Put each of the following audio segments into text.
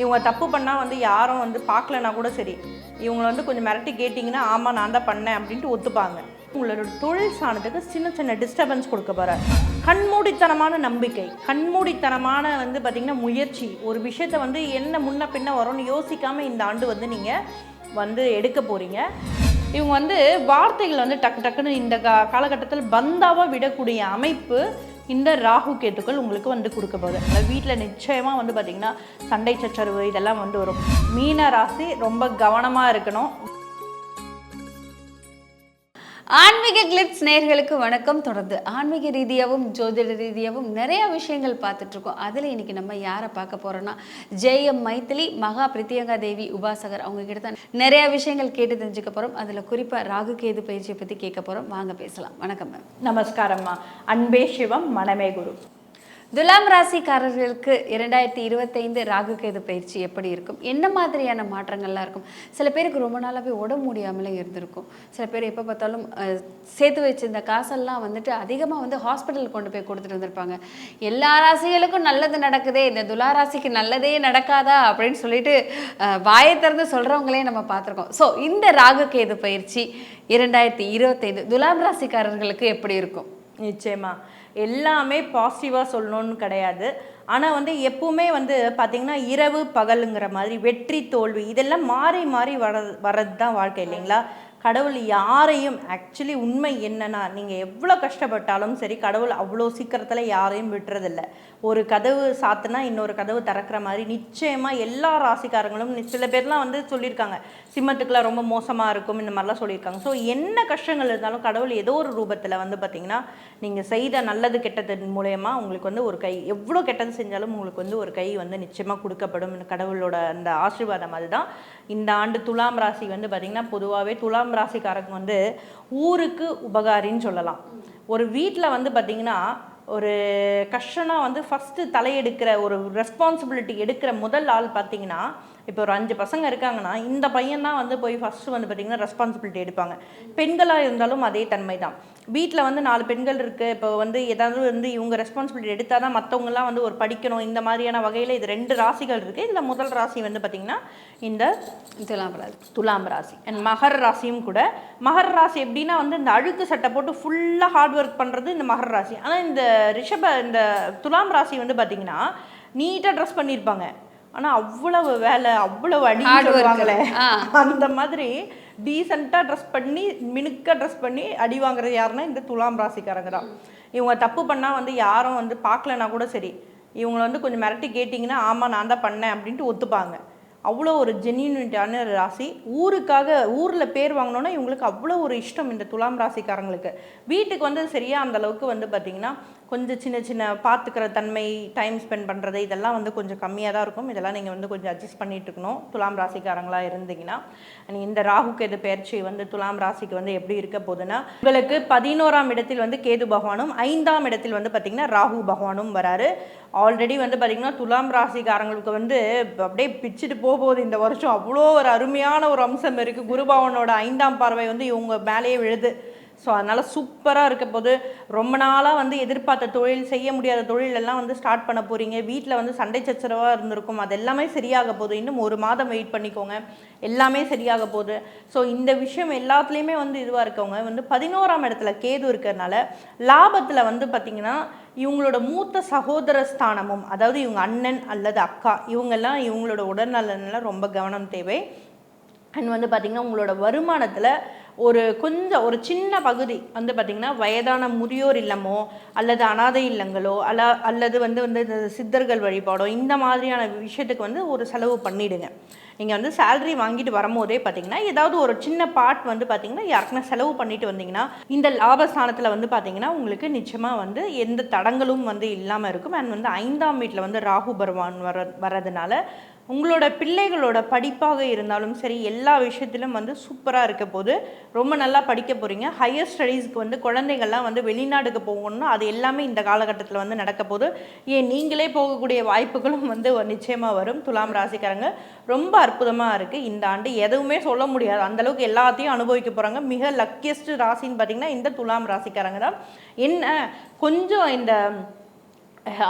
இவங்க தப்பு பண்ணால் வந்து யாரும் வந்து பார்க்கலனா கூட சரி. இவங்களை வந்து கொஞ்சம் மிரட்டி கேட்டிங்கன்னா ஆமாம் நான் தான் பண்ணேன் அப்படின்ட்டு ஒத்துப்பாங்க. உங்களோட தொழில் சாணத்துக்கு சின்ன சின்ன டிஸ்டர்பன்ஸ் கொடுக்க போகிற கண்மூடித்தனமான நம்பிக்கை. கண்மூடித்தனமான வந்து பார்த்திங்கன்னா முயற்சி. ஒரு விஷயத்த வந்து என்ன முன்ன பின்ன வரும்னு யோசிக்காமல் இந்த ஆண்டு வந்து நீங்கள் வந்து எடுக்க போகிறீங்க இவங்க வந்து வார்த்தைகள் வந்து டக்கு டக்குன்னு இந்த கா காலகட்டத்தில் பந்தாவாக விடக்கூடிய அமைப்பு இந்த ராகு கேத்துக்கள் உங்களுக்கு வந்து கொடுக்க போகுது. வீட்டில் நிச்சயமாக வந்து பார்த்திங்கன்னா சண்டை சச்சரவு இதெல்லாம் வந்து வரும். மீன ராசி ரொம்ப கவனமாக இருக்கணும். ஆன்மீக கிளிப்ஸ் நேயர்களுக்கு வணக்கம். தொடர்ந்து ஆன்மீக ரீதியாகவும் ஜோதிட ரீதியாகவும் நிறைய விஷயங்கள் பார்த்துட்டு இருக்கோம் அதில் இன்னைக்கு நம்ம யாரை பார்க்க போறோம்னா ஜெயம் மைத்திலி மகா பிரித்தியங்கா தேவி உபாசகர். அவங்க கிட்ட தான் நிறைய விஷயங்கள் கேட்டு தெரிஞ்சுக்க போறோம். அதில் குறிப்பாக ராகு கேது பயிற்சியை பற்றி கேட்க போறோம். வாங்க பேசலாம். வணக்கம் மேம் நமஸ்காரம்மா. அன்பே சிவம் மனமே குரு. துலாம் ராசிக்காரர்களுக்கு இரண்டாயிரத்தி இருபத்தைந்து ராகு கேது பயிற்சி எப்படி இருக்கும்? என்ன மாதிரியான மாற்றங்கள்லாம் இருக்கும்? சில பேருக்கு ரொம்ப நாளாகவே உடம்பு முடியாமலே இருந்திருக்கும். சில பேர் எப்போ பார்த்தாலும் சேர்த்து வச்சிருந்த காசெல்லாம் வந்துட்டு அதிகமாக வந்து ஹாஸ்பிட்டலுக்கு கொண்டு போய் கொடுத்துட்டு வந்திருப்பாங்க. எல்லா ராசிகளுக்கும் நல்லது நடக்குதே இந்த துலா ராசிக்கு நல்லதே நடக்காதா அப்படின்னு சொல்லிட்டு வாயை திறந்து சொல்கிறவங்களே நம்ம பார்த்துருக்கோம். ஸோ இந்த ராகு கேது பயிற்சி இரண்டாயிரத்தி இருபத்தைந்து துலாம் ராசிக்காரர்களுக்கு எப்படி இருக்கும்? நிச்சயமாக எல்லாமே பாசிட்டிவாக சொல்லணும்னு கிடையாது. ஆனால் வந்து எப்பவுமே வந்து பார்த்திங்கன்னா இரவு பகலுங்கிற மாதிரி வெற்றி தோல்வி இதெல்லாம் மாறி மாறி வர வர்றது தான் வாழ்க்கை இல்லைங்களா? கடவுள் யாரையும் ஆக்சுவலி உண்மை என்னன்னா நீங்கள் எவ்வளோ கஷ்டப்பட்டாலும் சரி கடவுள் அவ்வளோ சீக்கிரத்தில் யாரையும் விட்டுறதில்ல. ஒரு கதவு சாத்துனா இன்னொரு கதவு திறக்கிற மாதிரி நிச்சயமாக எல்லா ராசிக்காரங்களும் சில பேர்லாம் வந்து சொல்லியிருக்காங்க. சிம்மத்துக்குலாம் ரொம்ப மோசமாக இருக்கும் இந்த மாதிரிலாம் சொல்லியிருக்காங்க. ஸோ என்ன கஷ்டங்கள் இருந்தாலும் கடவுள் ஏதோ ஒரு ரூபத்தில் வந்து பார்த்திங்கன்னா நீங்கள் செய்த நல்லது கெட்டது மூலயமா உங்களுக்கு வந்து ஒரு கை எவ்வளோ கெட்டது செஞ்சாலும் உங்களுக்கு வந்து ஒரு கை வந்து நிச்சயமாக கொடுக்கப்படும். இந்த கடவுளோட அந்த ஆசீர்வாதம் அதுதான். இந்த ஆண்டு துலாம் ராசி வந்து பார்த்திங்கன்னா பொதுவாகவே துலாம் ராசிக்காரங்க வந்து ஊருக்கு உபகாரின்னு சொல்லலாம். ஒரு வீட்டில் வந்து பார்த்திங்கன்னா ஒரு கஷ்டம்னா வந்து ஃபஸ்ட்டு தலையெடுக்கிற ஒரு ரெஸ்பான்சிபிலிட்டி எடுக்கிற முதல் ஆள் பார்த்தீங்கன்னா இப்போ ஒரு அஞ்சு பசங்க இருக்காங்கன்னா இந்த பையன் தான் வந்து போய் ஃபஸ்ட்டு வந்து பார்த்திங்கன்னா ரெஸ்பான்சிபிலிட்டி எடுப்பாங்க. பெண்களாக இருந்தாலும் அதே தன்மை தான் வீட்டில் வந்து நாலு பெண்கள் இருக்குது இப்போ வந்து ஏதாவது வந்து இவங்க ரெஸ்பான்சிபிலிட்டி எடுத்தால் தான் மற்றவங்கலாம் வந்து ஒரு படிக்கணும். இந்த மாதிரியான வகையில் இது ரெண்டு ராசிகள் இருக்குது இதில் முதல் ராசி வந்து பார்த்திங்கன்னா இந்த துலாம் ராசி. துலாம் ராசி. அண்ட் மகர ராசியும் கூட. மகர ராசி எப்படின்னா வந்து இந்த அழுக்கு சட்டை போட்டு ஃபுல்லாக ஹார்ட் ஒர்க் பண்ணுறது இந்த மகர ராசி. ஆனால் இந்த ரிஷப இந்த துலாம் ராசி வந்து பார்த்தீங்கன்னா நீட்டாக ட்ரெஸ் பண்ணியிருப்பாங்க ஆனால் அவ்வளவு வேலை அவ்வளவு அடி. சொல்லுவாங்களே. அந்த மாதிரி டீசெண்டாக ட்ரெஸ் பண்ணி மினுக்க ட்ரெஸ் பண்ணி அடி வாங்குறது யாருன்னா இந்த துலாம் ராசிக்காரங்க தான் இவங்க தப்பு பண்ணால் வந்து யாரும் வந்து பார்க்கலனா கூட சரி இவங்களை வந்து கொஞ்சம் மிரட்டி கேட்டிங்கன்னா ஆமாம் நான் தான் பண்ணேன் அப்படின்ட்டு ஒத்துப்பாங்க அவ்வளோ ஒரு ஜென்யூனிட்டான ராசி. ஊருக்காக ஊரில் பேர் வாங்கினோன்னா இவங்களுக்கு அவ்வளோ ஒரு இஷ்டம் இந்த துலாம் ராசிக்காரங்களுக்கு. வீட்டுக்கு வந்து சரியாக அந்த அளவுக்கு வந்து பார்த்திங்கன்னா கொஞ்சம் சின்ன சின்ன பார்த்துக்கிற தன்மை டைம் ஸ்பெண்ட் பண்ணுறது இதெல்லாம் வந்து கொஞ்சம் கம்மியாக தான் இருக்கும். இதெல்லாம் நீங்கள் வந்து கொஞ்சம் அட்ஜஸ்ட் பண்ணிட்டு இருக்கணும். துலாம் ராசிக்காரங்களாக இருந்தீங்கன்னா And இந்த ராகு கேது பயிற்சி வந்து துலாம் ராசிக்கு வந்து எப்படி இருக்க போகுதுன்னா உங்களுக்கு பதினோராம் இடத்தில் வந்து கேது பகவானும் ஐந்தாம் இடத்தில் வந்து பார்த்திங்கன்னா ராகு பகவானும் வராரு. ஆல்ரெடி வந்து பார்த்திங்கன்னா துலாம் ராசிக்காரங்களுக்கு வந்து அப்படியே பிச்சுட்டு போக போகுது இந்த வருஷம் அவ்வளோ ஒரு அருமையான ஒரு அம்சம் இருக்குது குருபாவனோட ஐந்தாம் பார்வை வந்து இவங்க மேலேயே விழுது. ஸோ அதனால் சூப்பராக இருக்க போது ரொம்ப நாளாக வந்து எதிர்பார்த்த தொழில் செய்ய முடியாத தொழிலெல்லாம் வந்து ஸ்டார்ட் பண்ண போகிறீங்க வீட்டில் வந்து சண்டை சச்சரவாக இருந்திருக்கும். அது எல்லாமே சரியாக போகுது. இன்னும் ஒரு மாதம் வெயிட் பண்ணிக்கோங்க. எல்லாமே சரியாக போகுது. ஸோ இந்த விஷயம் எல்லாத்துலேயுமே வந்து இதுவாக இருக்கவங்க வந்து பதினோராம் இடத்துல கேது இருக்கிறதுனால லாபத்தில் வந்து பார்த்திங்கன்னா இவங்களோட மூத்த சகோதர ஸ்தானமும் அதாவது இவங்க அண்ணன் அல்லது அக்கா இவங்கெல்லாம் இவங்களோட உடல்நலனில் ரொம்ப கவனம் தேவை. அண்ட் வந்து பார்த்திங்கன்னா உங்களோட வருமானத்தில் ஒரு கொஞ்சம் ஒரு சின்ன பகுதி வந்து பார்த்திங்கன்னா வயதான முதியோர் இல்லமோ அல்லது அனாதை இல்லங்களோ அல்ல அல்லது வந்து வந்து இந்த சித்தர்கள் வழிபாடோ இந்த மாதிரியான விஷயத்துக்கு வந்து ஒரு செலவு பண்ணிவிடுங்க நீங்கள் வந்து சேல்ரி வாங்கிட்டு வரும்போதே பார்த்தீங்கன்னா ஏதாவது ஒரு சின்ன பார்ட் வந்து பார்த்தீங்கன்னா யாருக்குன்னா செலவு பண்ணிட்டு வந்தீங்கன்னா இந்த லாபஸ்தானத்தில் வந்து பார்த்தீங்கன்னா உங்களுக்கு நிச்சயமாக வந்து எந்த தடங்களும் வந்து இல்லாமல் இருக்கும். அண்ட் வந்து ஐந்தாம் வீட்டில் வந்து ராகு பகவான் வர வர்றதுனால உங்களோட பிள்ளைகளோட படிப்பாக இருந்தாலும் சரி எல்லா விஷயத்திலும் வந்து சூப்பராக இருக்க போது ரொம்ப நல்லா படிக்க போகிறீங்க ஹையர் ஸ்டடீஸ்க்கு வந்து குழந்தைகள்லாம் வந்து வெளிநாடுக்கு போகணும்னா அது எல்லாமே இந்த காலகட்டத்தில் வந்து நடக்க போது ஏன் நீங்களே போகக்கூடிய வாய்ப்புகளும் வந்து நிச்சயமாக வரும். துலாம் ராசிக்காரங்க ரொம்ப அற்புதமாக இருக்குது இந்த ஆண்டு எதுவுமே சொல்ல முடியாது. அந்த அளவுக்கு எல்லாத்தையும் அனுபவிக்க போகிறாங்க மிக லக்கியஸ்ட் ராசின்னு பார்த்தீங்கன்னா இந்த துலாம் ராசிக்காரங்க தான். என்ன கொஞ்சம் இந்த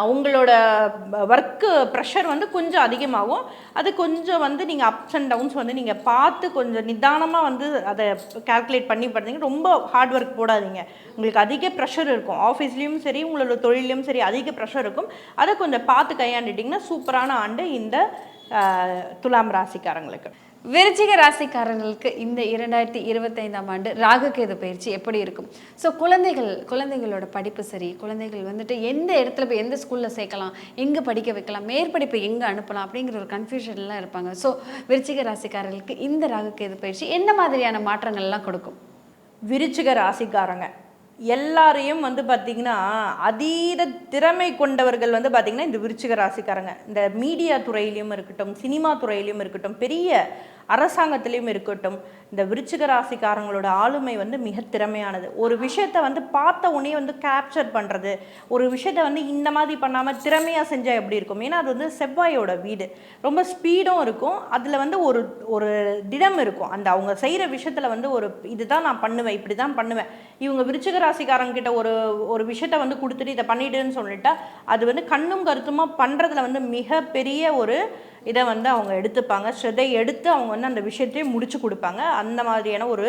அவங்களோட ஒர்க்கு ப்ரெஷர் வந்து கொஞ்சம் அதிகமாகும். அது கொஞ்சம் வந்து நீங்கள் அப்ஸ் அண்ட் டவுன்ஸ் வந்து நீங்கள் பார்த்து கொஞ்சம் நிதானமாக வந்து அதை கால்குலேட் பண்ணி பண்ணுறீங்க ரொம்ப ஹார்ட் ஒர்க் போடாதீங்க. உங்களுக்கு அதிக ப்ரெஷர் இருக்கும். ஆஃபீஸ்லேயும் சரி உங்களோட தொழிலையும் சரி அதிக ப்ரெஷர் இருக்கும். அதை கொஞ்சம் பார்த்து கையாண்டுட்டிங்கன்னா சூப்பரான ஆண்டு இந்த துலாம் ராசிக்காரங்களுக்கு. விருச்சிக ராசிக்காரர்களுக்கு இந்த இரண்டாயிரத்தி இருபத்தைந்தாம் ஆண்டு ராகுகேது பயிற்சி எப்படி இருக்கும்? ஸோ குழந்தைகள் குழந்தைகளோட படிப்பு சரி குழந்தைகள் வந்துட்டு எந்த இடத்துல போய் எந்த ஸ்கூலில் சேர்க்கலாம் எங்கே படிக்க வைக்கலாம் மேற்படிப்பு எங்கே அனுப்பலாம் அப்படிங்கிற ஒரு கன்ஃபியூஷன்லாம் இருப்பாங்க. ஸோ விருச்சிக ராசிக்காரர்களுக்கு இந்த ராகுகேது பயிற்சி என்ன மாதிரியான மாற்றங்கள்லாம் கொடுக்கும்? விருச்சிக ராசிக்காரங்க. எல்லாரையும் வந்து பார்த்திங்கன்னா அதீத திறமை கொண்டவர்கள் வந்து பார்த்திங்கன்னா இந்த விருச்சிக ராசிக்காரங்க. இந்த மீடியா துறையிலையும் இருக்கட்டும் சினிமா துறையிலையும் இருக்கட்டும் பெரிய அரசாங்கத்திலையும் இருக்கட்டும் இந்த விருச்சிக ராசிக்காரங்களோட ஆளுமை வந்து மிக திறமையானது. ஒரு விஷயத்த வந்து பார்த்த உடனே வந்து கேப்சர் பண்ணுறது ஒரு விஷயத்தை வந்து இந்த மாதிரி பண்ணாமல் திறமையாக செஞ்சால் எப்படி இருக்கும்? ஏன்னா அது வந்து செவ்வாயோட வீடு. ரொம்ப ஸ்பீடும் இருக்கும். அதில் வந்து ஒரு ஒரு திடம் இருக்கும். அந்த அவங்க செய்கிற விஷயத்தில் வந்து ஒரு இதுதான் நான் பண்ணுவேன் இப்படி தான் பண்ணுவேன். இவங்க விருச்சிக ராசிக்காரங்கிட்ட ஒரு ஒரு விஷயத்த வந்து கொடுத்துட்டு இதை பண்ணிடுன்னு சொல்லிட்டா அது வந்து கண்ணும் கருத்துமா பண்ணுறதுல வந்து மிகப்பெரிய ஒரு இதை வந்து அவங்க எடுத்துப்பாங்க. ஸ்ரதை எடுத்து அவங்க வந்து அந்த விஷயத்தையும் முடிச்சு கொடுப்பாங்க. அந்த மாதிரியான ஒரு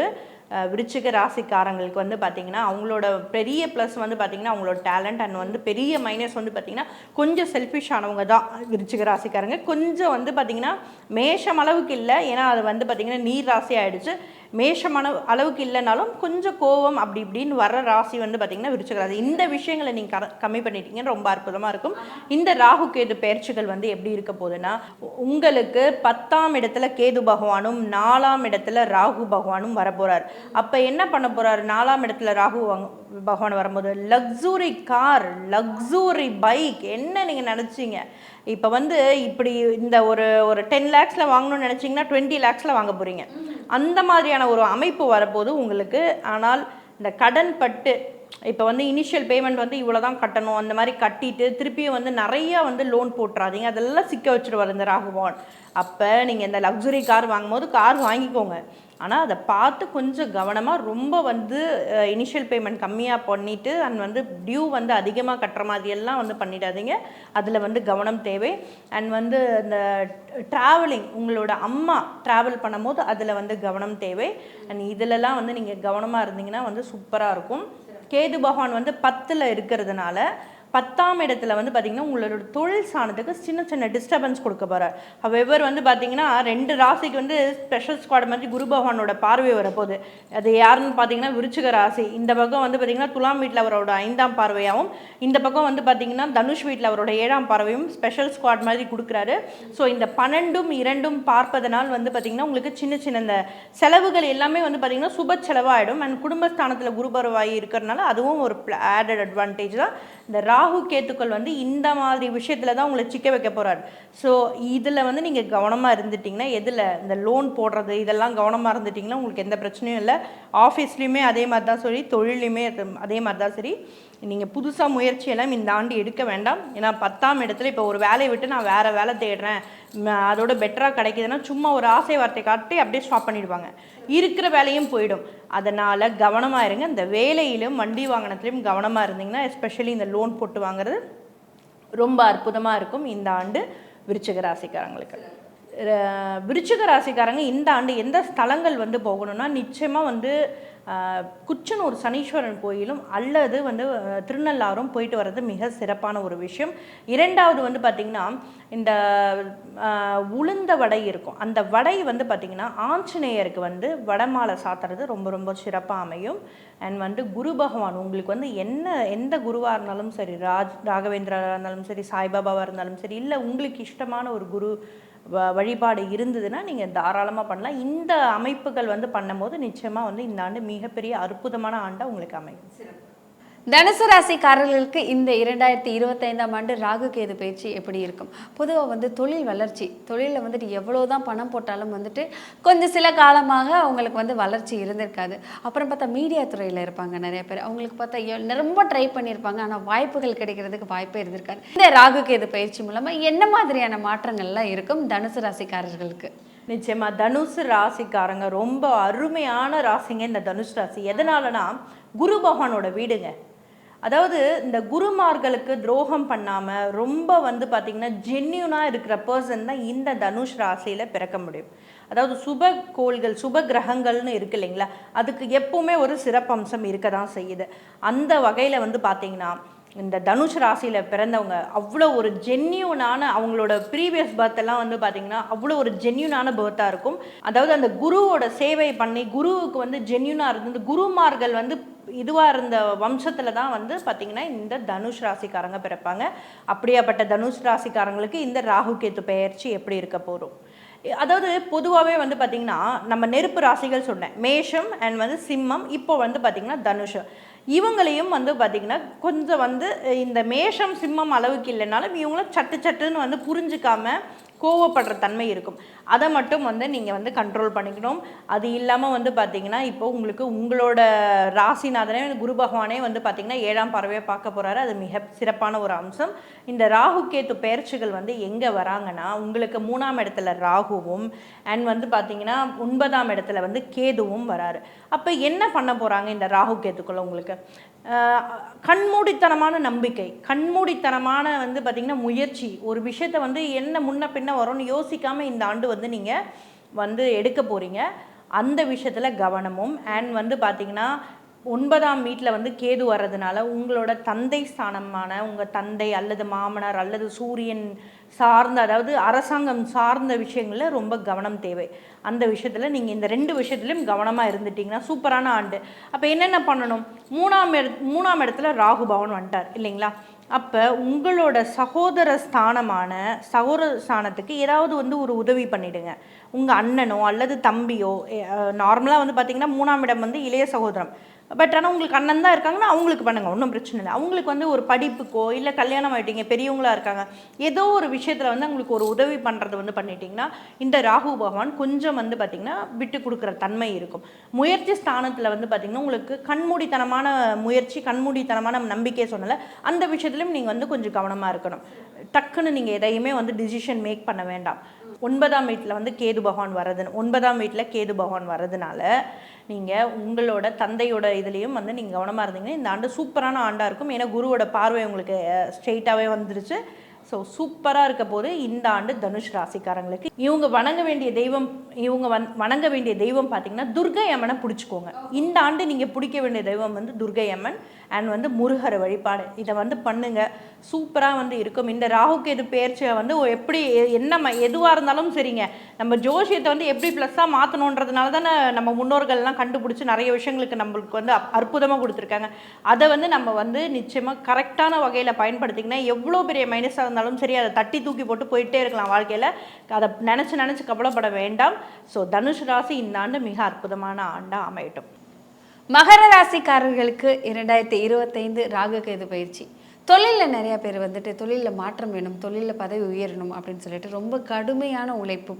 விருச்சிக ராசிக்காரங்களுக்கு வந்து பார்த்திங்கன்னா அவங்களோட பெரிய ப்ளஸ் வந்து பார்த்திங்கன்னா அவங்களோட டேலண்ட் அண்ட் வந்து பெரிய மைனஸ் வந்து பார்த்திங்கன்னா கொஞ்சம் செல்ஃபிஷ் ஆனவங்க தான் விருச்சிக ராசிக்காரங்க. கொஞ்சம் வந்து பார்த்திங்கன்னா மேஷம் அளவுக்கு இல்லை. ஏன்னா அது வந்து பார்த்திங்கன்னா நீர் ராசி ஆகிடுச்சு மேஷமான அளவுக்கு இல்லைனாலும் கொஞ்சம் கோவம் அப்படி இப்படின்னு வர ராசி வந்து பார்த்திங்கன்னா விருச்சிக ராசி. இந்த விஷயங்களை நீங்கள் க கம்மி பண்ணிட்டீங்கன்னு ரொம்ப அற்புதமாக இருக்கும். இந்த ராகு கேது பயிற்சிகள் வந்து எப்படி இருக்க போகுதுன்னா உங்களுக்கு பத்தாம் இடத்துல கேது பகவானும் நாலாம் இடத்துல ராகு பகவானும் வரப்போகிறார் அப்போ என்ன பண்ண போறார்? நாலாம் இடத்துல ராகு பகவான் வரும்போது லக்ஸுரி கார் லக்ஸுரி பைக் என்ன நீங்கள் நினச்சிங்க? இப்போ வந்து இப்படி இந்த ஒரு ஒரு டென் லேக்ஸில் வாங்கணும்னு நினச்சிங்கன்னா டுவெண்ட்டி லேக்ஸில் வாங்க போகிறீங்க அந்த மாதிரியான ஒரு அமைப்பு வரப்போது உங்களுக்கு. ஆனால் இந்த கடன் பட்டு இப்போ வந்து இனிஷியல் பேமெண்ட் வந்து இவ்வளோ தான் கட்டணும். அந்த மாதிரி கட்டிட்டு திருப்பியும் வந்து நிறைய வந்து லோன் போட்டுறாதீங்க. அதெல்லாம் சிக்க வச்சுருவார் இந்த ராகுவான் அப்போ நீங்கள் இந்த லக்ஸுரி கார் வாங்கும்போது கார் வாங்கிக்கோங்க. ஆனால் அதை பார்த்து கொஞ்சம் கவனமாக ரொம்ப வந்து இனிஷியல் பேமெண்ட் கம்மியாக பண்ணிவிட்டு அண்ட் வந்து டியூ வந்து அதிகமாக கட்டுற மாதிரியெல்லாம் வந்து பண்ணிடாதீங்க. அதில் வந்து கவனம் தேவை. அண்ட் வந்து இந்த ட்ராவலிங் உங்களோட அம்மா ட்ராவல் பண்ணும்போது அதில் வந்து கவனம் தேவை. அண்ட் இதிலலாம் வந்து நீங்கள் கவனமாக இருந்தீங்கன்னா வந்து சூப்பராக இருக்கும். கேது பகவான் வந்து பத்தில் இருக்கிறதுனால பத்தாம் இடத்துல வந்து பார்த்திங்கன்னா உங்களோட தொழில் சாணத்துக்கு சின்ன சின்ன டிஸ்டர்பன்ஸ் கொடுக்க போகிறார் அவ்வெவர் வந்து பார்த்தீங்கன்னா ரெண்டு ராசிக்கு வந்து ஸ்பெஷல் ஸ்குவாட் மாதிரி குரு பகவானோட பார்வை வரப்போகுது. அது யாருன்னு பார்த்தீங்கன்னா விருச்சிக ராசி. இந்த பக்கம் வந்து பார்த்தீங்கன்னா துலாம் வீட்டில் அவரோட ஐந்தாம் பார்வையாகவும் இந்த பக்கம் வந்து பார்த்தீங்கன்னா தனுஷ் வீட்டில் அவரோட ஏழாம் பார்வையும் ஸ்பெஷல் ஸ்குவாட் மாதிரி கொடுக்குறாரு. ஸோ இந்த பன்னெண்டும் இரண்டும் பார்ப்பதனால் வந்து பார்த்தீங்கன்னா உங்களுக்கு சின்ன சின்ன இந்த செலவுகள் எல்லாமே வந்து பார்த்தீங்கன்னா சுப செலவாகிடும் அண்ட் குடும்பஸ்தானத்தில் குரு பருவாயி இருக்கிறனால அதுவும் ஒரு ஆடட் அட்வான்டேஜ் தான். இந்த ராகு கேத்துக்கள் வந்து இந்த மாதிரி விஷயத்தில் தான் உங்களை சிக்க வைக்க போகிறார் ஸோ இதில் வந்து நீங்கள் கவனமாக இருந்துட்டிங்கன்னா எதில்? இந்த லோன் போடுறது இதெல்லாம் கவனமாக இருந்துட்டிங்கன்னா உங்களுக்கு எந்த பிரச்சனையும் இல்லை. ஆஃபீஸ்லேயுமே அதே மாதிரி தான் சரி தொழிலையுமே அது- அதே மாதிரி தான் சரி. நீங்கள் புதுசாக முயற்சியெல்லாம் இந்த ஆண்டு எடுக்க வேண்டாம். ஏன்னா பத்தாம் இடத்துல இப்போ ஒரு வேலையை விட்டு நான் வேறு வேலை தேடுறேன். அதோட பெட்டராக கிடைக்குதுன்னா சும்மா ஒரு ஆசை வார்த்தை காட்டி அப்படியே ஸ்டாப் பண்ணிடுவாங்க. இருக்கிற வேலையும் போயிடும். அதனால் கவனமாக இருங்க. இந்த வேலையிலும் வண்டி வாகனத்திலையும் கவனமாக இருந்தீங்கன்னா எஸ்பெஷலி இந்த லோன் போட்டு வாங்குறது ரொம்ப அற்புதமாக இருக்கும் இந்த ஆண்டு விருச்சிக ராசிக்காரங்களுக்கு. விருச்சிக ராசிக்காரங்க இந்த ஆண்டு எந்த ஸ்தலங்கள் வந்து போகணும்னா நிச்சயமாக வந்து குச்சனூர் சனீஸ்வரன் கோயிலும் அல்லது வந்து திருநள்ளாரும் திருநள்ளாறும் போயிட்டு வர்றது மிக சிறப்பான ஒரு விஷயம். இரண்டாவது வந்து பார்த்திங்கன்னா இந்த உளுந்த வடை இருக்கும். அந்த வடை வந்து பார்த்திங்கன்னா ஆஞ்சநேயருக்கு வந்து வடமாலை சாத்துறது ரொம்ப ரொம்ப சிறப்பாக அமையும். அண்ட் வந்து குரு பகவான் உங்களுக்கு வந்து என்ன எந்த குருவாக இருந்தாலும் சரி ராஜ் ராகவேந்திராவாக இருந்தாலும் சரி சாய்பாபாவாக இருந்தாலும் சரி இல்லை உங்களுக்கு இஷ்டமான ஒரு குரு வழிபாடு இருந்ததுன்னா நீங்கள் தாராளமாக பண்ணலாம். இந்த அமைப்புகள் வந்து பண்ணும்போது நிச்சயமாக வந்து இந்த ஆண்டு மிகப்பெரிய அற்புதமான ஆண்டாக உங்களுக்கு அமையும். தனுசு ராசிக்காரர்களுக்கு இந்த இரண்டாயிரத்தி இருபத்தைந்தாம் ஆண்டு ராகு கேது பயிற்சி எப்படி இருக்கும்? பொதுவாக வந்து தொழில் வளர்ச்சி. தொழிலில் வந்துட்டு எவ்வளோ தான் பணம் போட்டாலும் வந்துட்டு கொஞ்சம் சில காலமாக அவங்களுக்கு வந்து வளர்ச்சி இருந்திருக்காது. அப்புறம் பார்த்தா மீடியா துறையில் இருப்பாங்க நிறைய பேர். அவங்களுக்கு பார்த்தா எ- ரொம்ப ட்ரை பண்ணியிருப்பாங்க ஆனால் வாய்ப்புகள் கிடைக்கிறதுக்கு வாய்ப்பே இருந்திருக்காது. இந்த ராகு கேது பயிற்சி மூலமாக என்ன மாதிரியான மாற்றங்கள்லாம் இருக்கும் தனுசு ராசிக்காரர்களுக்கு? நிச்சயமாக தனுசு ராசிக்காரங்க ரொம்ப அருமையான ராசிங்க இந்த தனுஷ் ராசி. எதனாலனா குரு பகவானோட வீடுங்க. அதாவது இந்த குருமார்களுக்கு துரோகம் பண்ணாமல் ரொம்ப வந்து பார்த்திங்கன்னா ஜென்யூனாக இருக்கிற பர்சன் தான் இந்த தனுஷ் ராசியில் பிறக்க முடியும். அதாவது சுப கோள்கள் சுப கிரகங்கள்னு இருக்கு இல்லைங்களா? அதுக்கு எப்பவுமே ஒரு சிறப்பம்சம் இருக்க தான் செய்யுது. அந்த வகையில் வந்து பார்த்திங்கன்னா இந்த தனுஷ் ராசியில் பிறந்தவங்க அவ்வளோ ஒரு ஜென்யூனான அவங்களோட ப்ரீவியஸ் பர்த்தெல்லாம் வந்து பார்த்திங்கன்னா அவ்வளோ ஒரு ஜென்யூனான பர்த்தாக இருக்கும். அதாவது அந்த குருவோட சேவை பண்ணி குருவுக்கு வந்து ஜென்யூனாக இருந்து குருமார்கள் வந்து இதுவாக இருந்த வம்சத்தில் தான் வந்து பார்த்திங்கன்னா இந்த தனுஷ் ராசிக்காரங்க பிறப்பாங்க. அப்படியாப்பட்ட தனுஷ் ராசிக்காரங்களுக்கு இந்த ராகு கேத்து பெயர்ச்சி எப்படி இருக்க போகிறோம் அதாவது பொதுவாகவே வந்து பார்த்திங்கன்னா நம்ம நெருப்பு ராசிகள் சொன்னேன் மேஷம் அண்ட் வந்து சிம்மம் இப்போ வந்து பார்த்திங்கன்னா தனுஷ். இவங்களையும் வந்து பார்த்திங்கன்னா கொஞ்சம் வந்து இந்த மேஷம் சிம்மம் அளவுக்கு இல்லைனாலும் இவங்களும் சட்டு சட்டுன்னு வந்து புரிஞ்சுக்காம கோவப்படுற தன்மை இருக்கும். அதை மட்டும் வந்து நீங்கள் வந்து கண்ட்ரோல் பண்ணிக்கணும். அது இல்லாமல் வந்து பார்த்தீங்கன்னா இப்போ உங்களுக்கு உங்களோட ராசிநாதனே குரு பகவானே வந்து பார்த்தீங்கன்னா ஏழாம் பறவையை பார்க்க போகிறாரு அது மிக சிறப்பான ஒரு அம்சம். இந்த ராகு கேத்து பெயர்ச்சிகள் வந்து எங்கே வராங்கன்னா உங்களுக்கு மூணாம் இடத்துல ராகுவும் அண்ட் வந்து பார்த்தீங்கன்னா ஒன்பதாம் இடத்துல வந்து கேதுவும் வராரு. அப்போ என்ன பண்ண போகிறாங்க இந்த ராகு கேத்துக்குள்ள உங்களுக்கு? கண்மூடித்தனமான நம்பிக்கை கண்மூடித்தனமான வந்து பார்த்திங்கன்னா முயற்சி ஒரு விஷயத்தை வந்து என்ன முன்ன பின்ன வரும்னு யோசிக்காமல் இந்த ஆண்டு வந்து நீங்கள் வந்து எடுக்க போகிறீங்க அந்த விஷயத்தில் கவனமும். அண்ட் வந்து பார்த்திங்கன்னா ஒன்பதாம் வீட்டில் வந்து கேது வர்றதுனால உங்களோட தந்தை ஸ்தானமான உங்கள் தந்தை அல்லது மாமனார் அல்லது சூரியன் சார்ந்த அதாவது அரசாங்கம் சார்ந்த விஷயங்களில் ரொம்ப கவனம் தேவை. அந்த விஷயத்தில் நீங்கள் இந்த ரெண்டு விஷயத்துலையும் கவனமாக இருந்துட்டிங்கன்னா சூப்பரான ஆண்டு. அப்போ என்னென்ன பண்ணணும்? மூணாம் இட மூணாம் இடத்துல ராகு பவன் வந்துட்டார் இல்லைங்களா? அப்போ உங்களோட சகோதர ஸ்தானமான சகோதர ஸ்தானத்துக்கு ஏதாவது வந்து ஒரு உதவி பண்ணிடுங்க. உங்கள் அண்ணனோ அல்லது தம்பியோ நார்மலாக வந்து பார்த்தீங்கன்னா மூணாம் இடம் வந்து இளைய சகோதரம். பட் ஆனால் உங்களுக்கு அண்ணன் தான் இருக்காங்கன்னா அவங்களுக்கு பண்ணுங்க ஒன்றும் பிரச்சனை இல்லை. அவங்களுக்கு வந்து ஒரு படிப்புக்கோ இல்லை கல்யாணம் ஆகிட்டீங்க பெரியவங்களா இருக்காங்க ஏதோ ஒரு விஷயத்தில் வந்து அவங்களுக்கு ஒரு உதவி பண்ணுறது வந்து பண்ணிட்டீங்கன்னா இந்த ராகு பகவான் கொஞ்சம் வந்து பார்த்திங்கன்னா விட்டு கொடுக்குற தன்மை இருக்கும். முயற்சி ஸ்தானத்தில் வந்து பார்த்திங்கன்னா உங்களுக்கு கண்மூடித்தனமான முயற்சி கண்மூடித்தனமான நம்பிக்கையை சொன்னல அந்த விஷயத்துலையும் நீங்கள் வந்து கொஞ்சம் கவனமாக இருக்கணும். டக்குன்னு நீங்கள் எதையுமே வந்து டிசிஷன் மேக் பண்ண வேண்டாம். ஒன்பதாம் வீட்டில் வந்து கேது பகவான் வர்றது ஒன்பதாம் வீட்டில் கேது பகவான் வர்றதுனால நீங்கள் உங்களோட தந்தையோட இதுலேயும் வந்து நீங்கள் கவனமாக இருந்தீங்கன்னா இந்த ஆண்டு சூப்பரான ஆண்டாக இருக்கும். ஏன்னா குருவோட பார்வை உங்களுக்கு ஸ்ட்ரெயிட்டாகவே வந்துருச்சு. ஸோ சூப்பராக இருக்க போது இந்த ஆண்டு தனுஷ் ராசிக்காரங்களுக்கு இவங்க வணங்க வேண்டிய தெய்வம் இவங்க வந் வணங்க வேண்டிய தெய்வம் பார்த்தீங்கன்னா துர்கை அம்மனை பிடிச்சிக்கோங்க. இந்த ஆண்டு நீங்கள் பிடிக்க வேண்டிய தெய்வம் வந்து துர்கை அம்மன் அண்ட் வந்து முருகர் வழிபாடு. இதை வந்து பண்ணுங்கள் சூப்பராக வந்து இருக்கும். இந்த ராகுக்கு எது பேர்ச்சியை வந்து எப்படி என்ன ம- எதுவாக இருந்தாலும் சரிங்க. நம்ம ஜோசியத்தை வந்து எப்படி ப்ளஸ்ஸாக மாற்றணுன்றதுனால தானே நம்ம முன்னோர்கள்லாம் கண்டுபிடிச்சி நிறைய விஷயங்களுக்கு நம்மளுக்கு வந்து அற்புதமாக கொடுத்துருக்காங்க. அதை வந்து நம்ம வந்து நிச்சயமாக கரெக்டான வகையில் பயன்படுத்திங்கன்னா எவ்வளோ பெரிய மைனஸாக இருந்தாலும் சரி அதை தட்டி தூக்கி போட்டு போயிட்டே இருக்கலாம் வாழ்க்கையில். அதை நினச்சி நினச்சி கவலைப்பட வேண்டாம். ஸோ தனுஷ் ராசி இந்த ஆண்டு மிக அற்புதமான ஆண்டாக அமையட்டும். மகர ராசிக்காரர்களுக்கு இரண்டாயிரத்தி இருபத்தைந்து ராகு ராகுகேது பயிற்சி. தொழிலில் நிறையா பேர் வந்துட்டு தொழிலில் மாற்றம் வேணும் தொழிலில் பதவி உயரணும் அப்படின்னு சொல்லிட்டு ரொம்ப கடுமையான உழைப்பு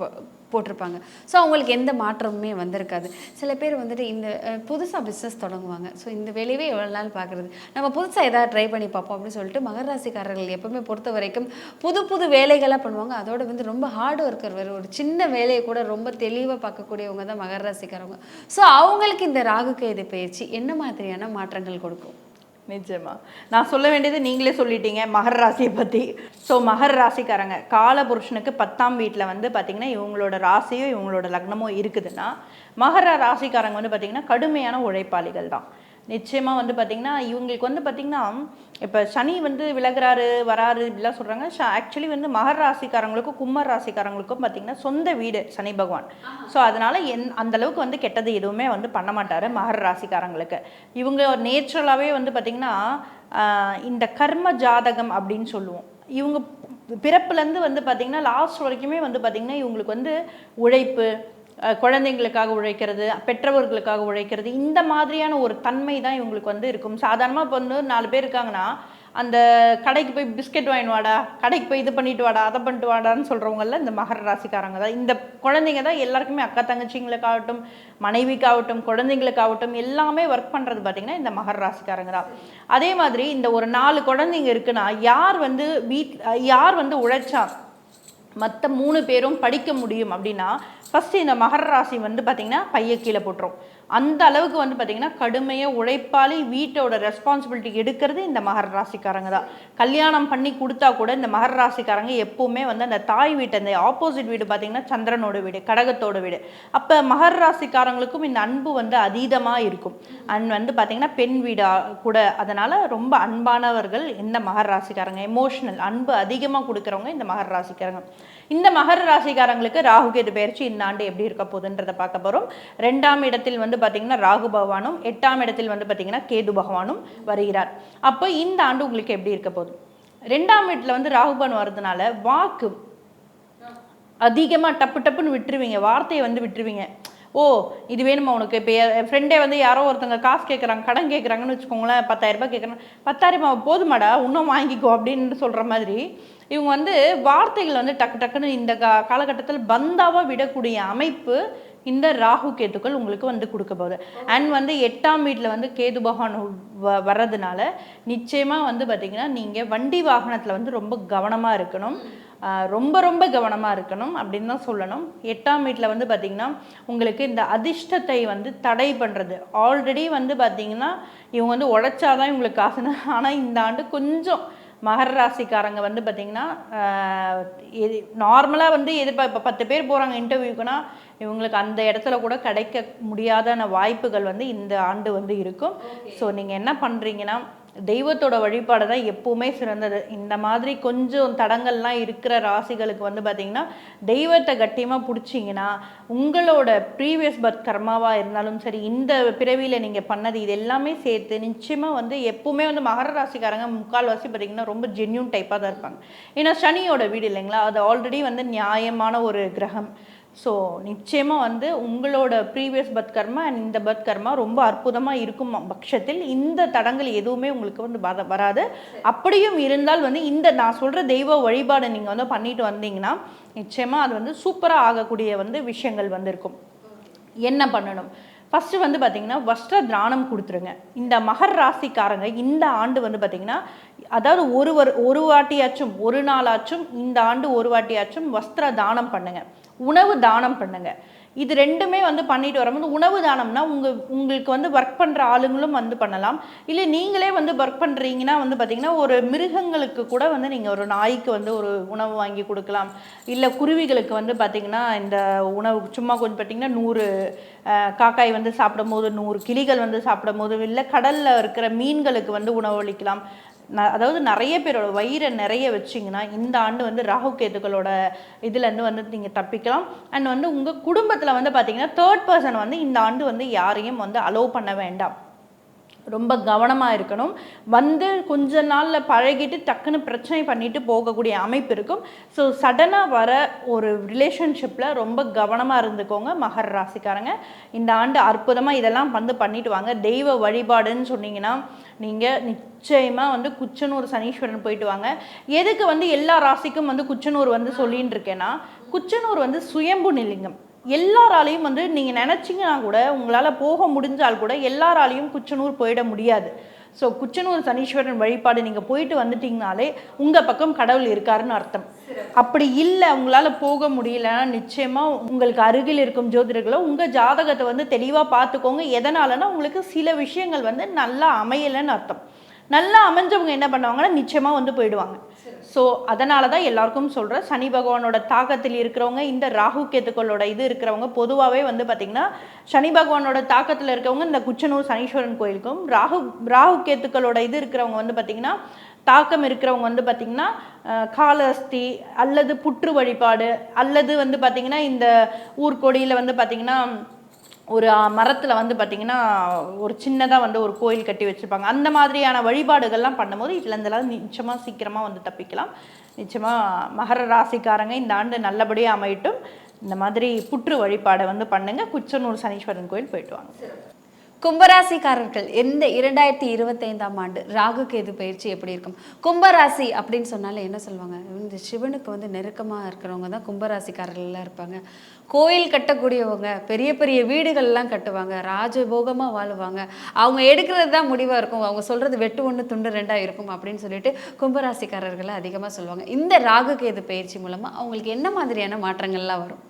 போட்டிருப்பாங்க. ஸோ அவங்களுக்கு எந்த மாற்றமுமே வந்திருக்காது. சில பேர் வந்துட்டு இந்த புதுசாக பிஸ்னஸ் தொடங்குவாங்க. ஸோ இந்த வேலையவே எவ்வளோ நாள் பார்க்குறது நம்ம புதுசாக எதாவது ட்ரை பண்ணி பார்ப்போம் அப்படின்னு சொல்லிட்டு மகராசிக்காரர்கள் எப்பவுமே பொறுத்த வரைக்கும் புது புது வேலைகளாக பண்ணுவாங்க. அதோட வந்து ரொம்ப ஹார்ட் ஒர்க்கர் வேறு ஒரு சின்ன வேலையை கூட ரொம்ப தெளிவாக பார்க்கக்கூடியவங்க தான் மகராசிக்காரவங்க ஸோ அவங்களுக்கு இந்த ராகு ராகுகேது பயிற்சி என்ன மாதிரியான மாற்றங்கள் கொடுக்கும்? நிச்சயமா நான் சொல்ல வேண்டியது நீங்களே சொல்லிட்டீங்க மகர ராசியை பற்றி ஸோ மகர ராசிக்காரங்க கால புருஷனுக்கு பத்தாம் வீட்டில் வந்து பார்த்திங்கன்னா இவங்களோட ராசியோ இவங்களோட லக்னமோ இருக்குதுன்னா மகர ராசிக்காரங்க வந்து பார்த்திங்கன்னா கடுமையான உழைப்பாளிகள் தான் நிச்சயமாக வந்து பார்த்திங்கன்னா இவங்களுக்கு வந்து பார்த்திங்கன்னா இப்போ சனி வந்து விலகுறாரு வராரு இப்படிலாம் சொல்கிறாங்க ஆக்சுவலி வந்து மகர ராசிக்காரங்களுக்கும் கும்மர் ராசிக்காரங்களுக்கும் பார்த்திங்கன்னா சொந்த வீடு சனி பகவான். ஸோ அதனால் என் அந்த அளவுக்கு வந்து கெட்டது எதுவுமே வந்து பண்ண மாட்டார் மகர ராசிக்காரங்களுக்கு. இவங்க நேச்சுரலாகவே வந்து பார்த்திங்கன்னா இந்த கர்ம ஜாதகம் அப்படின்னு சொல்லுவோம். இவங்க பிறப்புலேருந்து வந்து பார்த்திங்கன்னா லாஸ்ட் வரைக்குமே வந்து பார்த்திங்கன்னா இவங்களுக்கு வந்து உழைப்பு குழந்தைங்களுக்காக உழைக்கிறது பெற்றவர்களுக்காக உழைக்கிறது இந்த மாதிரியான ஒரு தன்மை தான் இவங்களுக்கு வந்து இருக்கும். சாதாரணமாக இப்போ வந்து நாலு பேர் இருக்காங்கன்னா அந்த கடைக்கு போய் பிஸ்கெட் வாங்கிட்டு வாடா கடைக்கு போய் இது பண்ணிட்டு வாடா அதை பண்ணிட்டு வாடான்னு சொல்கிறவங்கள இந்த மகர ராசிக்காரங்க தான். இந்த குழந்தைங்க தான் எல்லாருக்குமே அக்கா தங்கச்சிங்களுக்காகட்டும் மனைவிக்காகட்டும் குழந்தைங்களுக்காகட்டும் எல்லாமே ஒர்க் பண்ணுறது பார்த்திங்கன்னா இந்த மகர ராசிக்காரங்க தான். அதே மாதிரி இந்த ஒரு நாலு குழந்தைங்க இருக்குன்னா யார் வந்து வீட் யார் வந்து உழைச்சா மற்ற மூணு பேரும் படிக்க முடியும் அப்படின்னா ஃபஸ்ட்டு இந்த மகர ராசி வந்து பார்த்திங்கன்னா பைய கீழே போட்டுரும். அந்த அளவுக்கு வந்து பார்த்திங்கன்னா கடுமையாக உழைப்பாளி வீட்டோட ரெஸ்பான்சிபிலிட்டி எடுக்கிறது இந்த மகர ராசிக்காரங்க தான். கல்யாணம் பண்ணி கொடுத்தா கூட இந்த மகர ராசிக்காரங்க எப்போவுமே வந்து அந்த தாய் வீட்டு அந்த ஆப்போசிட் வீடு பார்த்திங்கன்னா சந்திரனோட வீடு கடகத்தோட வீடு. அப்போ மகர ராசிக்காரங்களுக்கும் இந்த அன்பு வந்து அதீதமாக இருக்கும். அண்ட் வந்து பார்த்திங்கன்னா பெண் வீடா கூட அதனால் ரொம்ப அன்பானவர்கள் இந்த மகர ராசிக்காரங்க. எமோஷனல் அன்பு அதிகமாக கொடுக்குறவங்க இந்த மகர ராசிக்காரங்க. இந்த மகர ராசிக்காரங்களுக்கு ராகு கேது பயிற்சி இந்த ஆண்டு எப்படி இருக்க போகுதுன்றதை பார்க்க போகிறோம் ரெண்டாம் இடத்தில் வந்து பார்த்தீங்கன்னா ராகு பகவானும் எட்டாம் இடத்தில் வந்து பார்த்தீங்கன்னா கேது பகவானும் வருகிறார். அப்போ இந்த ஆண்டு உங்களுக்கு எப்படி இருக்க போகுது? ரெண்டாம் வீட்டில் வந்து ராகுபன் வர்றதுனால வாக்கு அதிகமாக டப்பு டப்புன்னு விட்டுருவீங்க. வார்த்தையை வந்து விட்டுருவீங்க. ஓ இது வேணுமா உனக்கு? இப்போ என் ஃப்ரெண்டே வந்து யாரோ ஒருத்தங்க காசு கேட்குறாங்க கடன் கேட்குறாங்கன்னு வச்சுக்கோங்களேன் பத்தாயிரம் ரூபாய் கேட்குறாங்க பத்தாயிரம் போதுமாடா இன்னும் வாங்கிக்கோ அப்படின்னு சொல்கிற மாதிரி இவங்க வந்து வார்த்தைகள் வந்து டக்கு டக்குன்னு இந்த கா காலகட்டத்தில் பந்தாவாக விடக்கூடிய அமைப்பு இந்த ராகு கேத்துக்கள் உங்களுக்கு வந்து கொடுக்க போகுது. அண்ட் வந்து எட்டாம் வீட்டில் வந்து கேது பகவான் வ வர்றதுனால நிச்சயமாக வந்து பார்த்திங்கன்னா நீங்கள் வண்டி வாகனத்தில் வந்து ரொம்ப கவனமாக இருக்கணும். ரொம்ப ரொம்ப கவனமாக இருக்கணும் அப்படின்னு தான் சொல்லணும். எட்டாம் வீட்டில் வந்து பார்த்திங்கன்னா உங்களுக்கு இந்த அதிர்ஷ்டத்தை வந்து தடை பண்ணுறது ஆல்ரெடி வந்து பார்த்திங்கன்னா இவங்க வந்து உழைச்சாதான் இவங்களுக்கு காசுன்னு ஆனால் இந்த ஆண்டு கொஞ்சம் மகர ராசிக்காரங்க வந்து பார்த்திங்கன்னா எது நார்மலாக வந்து எதிர்ப்பா இப்போ பத்து பேர் போகிறாங்க இன்டர்வியூக்குனா இவங்களுக்கு அந்த இடத்துல கூட கிடைக்க முடியாதான வாய்ப்புகள் வந்து இந்த ஆண்டு வந்து இருக்கும். ஸோ நீங்கள் என்ன பண்ணுறீங்கன்னா தெய்வத்தோட வழிபாடு தான் எப்பவுமே சிறந்தது. இந்த மாதிரி கொஞ்சம் தடங்கள்லாம் இருக்கிற ராசிகளுக்கு வந்து பார்த்திங்கன்னா தெய்வத்தை கட்டியமாக பிடிச்சிங்கன்னா உங்களோட ப்ரீவியஸ் பர்த் கர்மாவாக இருந்தாலும் சரி இந்த பிறவியில் நீங்கள் பண்ணது இது எல்லாமே சேர்த்து நிச்சயமாக வந்து எப்பவுமே வந்து மகர ராசிக்காரங்க முக்கால்வாசி பார்த்திங்கன்னா ரொம்ப ஜென்யூன் டைப்பாக தான் இருப்பாங்க. ஏன்னா சனியோட வீடு இல்லைங்களா? அது ஆல்ரெடி வந்து நியாயமான ஒரு கிரகம். ஸோ நிச்சயமாக வந்து உங்களோட ப்ரீவியஸ் பத் கர்மா அண்ட் இந்த பத் கர்மா ரொம்ப அற்புதமாக இருக்கும் பட்சத்தில் இந்த தடங்கள் எதுவுமே உங்களுக்கு வந்து வர வராது. அப்படியும் இருந்தால் வந்து இந்த நான் சொல்கிற தெய்வ வழிபாடை நீங்கள் வந்து பண்ணிட்டு வந்தீங்கன்னா நிச்சயமாக அது வந்து சூப்பராக ஆகக்கூடிய வந்து விஷயங்கள் வந்து இருக்கும் என்ன பண்ணணும்? ஃபஸ்ட்டு வந்து பார்த்தீங்கன்னா வஸ்திர தானம் கொடுத்துருங்க. இந்த மகர் ராசிக்காரங்க இந்த ஆண்டு வந்து பார்த்தீங்கன்னா அதாவது ஒரு ஒரு ஒரு வாட்டியாச்சும் ஒரு நாளாச்சும் இந்த ஆண்டு ஒரு வாட்டியாச்சும் வஸ்திர தானம் பண்ணுங்க. உணவு தானம் பண்ணுங்க. இது ரெண்டுமே வந்து பண்ணிட்டு வரும்போது உணவு தானம்னா உங்கள் உங்களுக்கு வந்து ஒர்க் பண்ணுற ஆளுங்களும் வந்து பண்ணலாம். இல்லை நீங்களே வந்து ஒர்க் பண்ணுறீங்கன்னா வந்து பார்த்தீங்கன்னா ஒரு மிருகங்களுக்கு கூட வந்து நீங்கள் ஒரு நாய்க்கு வந்து ஒரு உணவு வாங்கி கொடுக்கலாம். இல்லை குருவிகளுக்கு வந்து பார்த்தீங்கன்னா இந்த உணவு சும்மா கொஞ்சம் பார்த்தீங்கன்னா நூறு காக்காய் வந்து சாப்பிடும்போது நூறு கிளிகள் வந்து சாப்பிடும்போது இல்லை கடலில் இருக்கிற மீன்களுக்கு வந்து உணவளிக்கலாம் அதாவது நிறைய பேரோட வயிறை நிறைய வச்சிங்கன்னா இந்த ஆண்டு வந்து ராகு கேதுக்களோட இதுலேருந்து வந்து நீங்கள் தப்பிக்கலாம். அண்ட் வந்து உங்கள் குடும்பத்தில் வந்து பார்த்தீங்கன்னா தேர்ட் பர்சன் வந்து இந்த ஆண்டு வந்து யாரையும் வந்து அலோவ் பண்ண வேண்டாம். ரொம்ப கவனமாக இருக்கணும். வந்து கொஞ்ச நாளில் பழகிட்டு டக்குன்னு பிரச்சனை பண்ணிட்டு போகக்கூடிய அமைப்பு இருக்கும். ஸோ சடனாக வர ஒரு ரிலேஷன்ஷிப்பில் ரொம்ப கவனமாக இருந்துக்கோங்க மகர ராசிக்காரங்க. இந்த ஆண்டு அற்புதமாக இதெல்லாம் வந்து பண்ணிட்டு வாங்க. தெய்வ வழிபாடுன்னு சொன்னீங்கன்னா நீங்கள் நிச்சயமாக வந்து குச்சனூர் சனீஸ்வரன் போயிட்டு வாங்க. எதுக்கு வந்து எல்லா ராசிக்கும் வந்து குச்சனூர் வந்து சொல்லின்னு இருக்கேன்னா குச்சனூர் வந்து சுயம்பு நிலிங்கம். எல்லாராலையும் வந்து நீங்கள் நினச்சிங்கன்னா கூட உங்களால் போக முடிஞ்சால் கூட எல்லாராலையும் குச்சனூர் போயிட முடியாது. ஸோ குச்சனூர் சனீஸ்வரன் வழிபாடு நீங்கள் போயிட்டு வந்துட்டீங்கனாலே உங்கள் பக்கம் கடவுள் இருக்காருன்னு அர்த்தம். அப்படி இல்லை உங்களால் போக முடியலன்னா நிச்சயமாக உங்களுக்கு அருகில் இருக்கும் ஜோதிடர்களோ உங்கள் ஜாதகத்தை வந்து தெளிவாக பார்த்துக்கோங்க. எதனாலனா உங்களுக்கு சில விஷயங்கள் வந்து நல்லா அமையலைன்னு அர்த்தம். நல்லா அமைஞ்சவங்க என்ன பண்ணுவாங்கன்னா நிச்சயமாக வந்து போயிடுவாங்க. ஸோ அதனால தான் எல்லாருக்கும் சொல்கிறேன் சனி பகவானோட தாக்கத்தில் இருக்கிறவங்க இந்த ராகு கேத்துக்களோட இது இருக்கிறவங்க பொதுவாகவே வந்து பார்த்திங்கன்னா சனி பகவானோட தாக்கத்தில் இருக்கிறவங்க இந்த குச்சனூர் சனீஸ்வரன் கோயிலுக்கும் ராகு ராகு கேத்துக்களோட இது இருக்கிறவங்க வந்து பார்த்திங்கன்னா தாக்கம் இருக்கிறவங்க வந்து பார்த்திங்கன்னா காலஸ்தி அல்லது புற்று வழிபாடு அல்லது வந்து பார்த்திங்கன்னா இந்த ஊர்கொடியில் வந்து பார்த்திங்கன்னா ஒரு மரத்தில் வந்து பார்த்திங்கன்னா ஒரு சின்னதாக வந்து ஒரு கோயில் கட்டி வச்சுருப்பாங்க. அந்த மாதிரியான வழிபாடுகள்லாம் பண்ணும்போது இதுல இருந்தெல்லாம் நிச்சயமாக சீக்கிரமாக வந்து தப்பிக்கலாம். நிச்சயமாக மகர ராசிக்காரங்க இந்த ஆண்டு நல்லபடியாக அமையட்டும். இந்த மாதிரி புற்று வழிபாடை வந்து பண்ணுங்க. குச்சனூர் சனீஸ்வரன் கோயில் போயிட்டு வாங்க. கும்பராசிக்காரர்கள் எந்த இரண்டாயிரத்தி இருபத்தைந்தாம் ஆண்டு ராகு கேது பயிற்சி எப்படி இருக்கும்? கும்பராசி அப்படின்னு சொன்னாலே என்ன சொல்லுவாங்க? இந்த சிவனுக்கு வந்து நெருக்கமாக இருக்கிறவங்க தான் கும்பராசிக்காரர்கள்லாம் இருப்பாங்க. கோயில் கட்டக்கூடியவங்க பெரிய பெரிய வீடுகள்லாம் கட்டுவாங்க ராஜபோகமாக வாழுவாங்க. அவங்க எடுக்கிறது தான் முடிவாக இருக்கும். அவங்க சொல்கிறது வெட்டு ஒன்று துண்டு ரெண்டாக இருக்கும் அப்படின்னு சொல்லிட்டு கும்பராசிக்காரர்களை அதிகமாக சொல்லுவாங்க. இந்த ராகு கேது பயிற்சி மூலமாக அவங்களுக்கு என்ன மாதிரியான மாற்றங்கள்லாம் வரும்?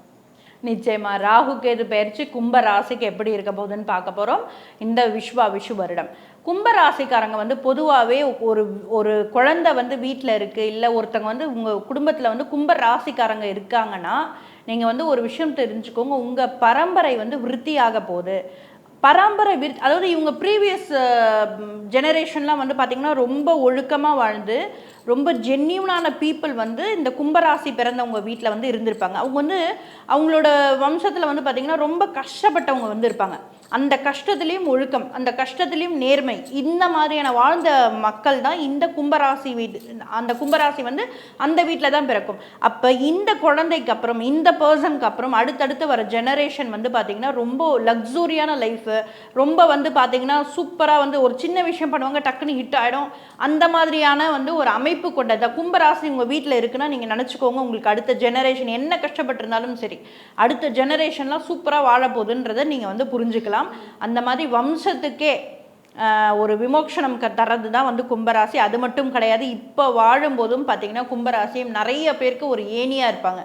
நிச்சயமாக ராகு கேது பயிற்சி கும்ப ராசிக்கு எப்படி இருக்க போகுதுன்னு பார்க்க போகிறோம் இந்த விஸ்வா விஷு வருடம். கும்ப ராசிக்காரங்க வந்து பொதுவாகவே ஒரு ஒரு குழந்தை வந்து வீட்டில் இருக்குது இல்லை ஒருத்தங்க வந்து உங்கள் குடும்பத்தில் வந்து கும்ப ராசிக்காரங்க இருக்காங்கன்னா நீங்கள் வந்து ஒரு விஷயம் தெரிஞ்சுக்கோங்க. உங்கள் பரம்பரை வந்து விருத்தியாக போகுது. பரம்பரை விரு அதாவது இவங்க ப்ரீவியஸ் ஜெனரேஷன்லாம் வந்து பார்த்திங்கன்னா ரொம்ப ஒழுக்கமாக வாழ்ந்து ரொம்ப ஜென்யூனான பீப்புள் வந்து இந்த கும்பராசி பிறந்தவங்க வீட்டில் வந்து இருந்திருப்பாங்க. அவங்க வந்து அவங்களோட வம்சத்தில் வந்து பார்த்திங்கன்னா ரொம்ப கஷ்டப்பட்டவங்க வந்து இருப்பாங்க. அந்த கஷ்டத்துலேயும் ஒழுக்கம் அந்த கஷ்டத்துலேயும் நேர்மை இந்த மாதிரியான வாழ்ந்த மக்கள் தான் இந்த கும்பராசி வீடு அந்த கும்பராசி வந்து அந்த வீட்டில் தான் பிறக்கும். அப்போ இந்த குழந்தைக்கு அப்புறம் இந்த பர்சனுக்கு அப்புறம் அடுத்தடுத்து வர ஜெனரேஷன் வந்து பார்த்திங்கன்னா ரொம்ப லக்ஸூரியான லைஃபு ரொம்ப வந்து பார்த்திங்கன்னா சூப்பராக வந்து ஒரு சின்ன விஷயம் பண்ணுவாங்க டக்குன்னு ஹிட் ஆகிடும் அந்த மாதிரியான வந்து ஒரு அமைப்பு கொண்டது கும்பராசி உங்கள் வீட்டில் இருக்குன்னா நீங்கள் நினச்சிக்கோங்க உங்களுக்கு அடுத்த ஜெனரேஷன் என்ன கஷ்டப்பட்டிருந்தாலும் சரி அடுத்த ஜெனரேஷன்லாம் சூப்பராக வாழ போகுதுன்றதை நீங்கள் வந்து புரிஞ்சுக்கலாம். அந்த மாதிரி வம்சத்துக்கே ஒரு விமோக்ஷனம் க தர்றது தான் வந்து கும்பராசி. அது மட்டும் கிடையாது இப்போ வாழும்போதும் பார்த்தீங்கன்னா கும்பராசியும் நிறைய பேருக்கு ஒரு ஏணியாக இருப்பாங்க.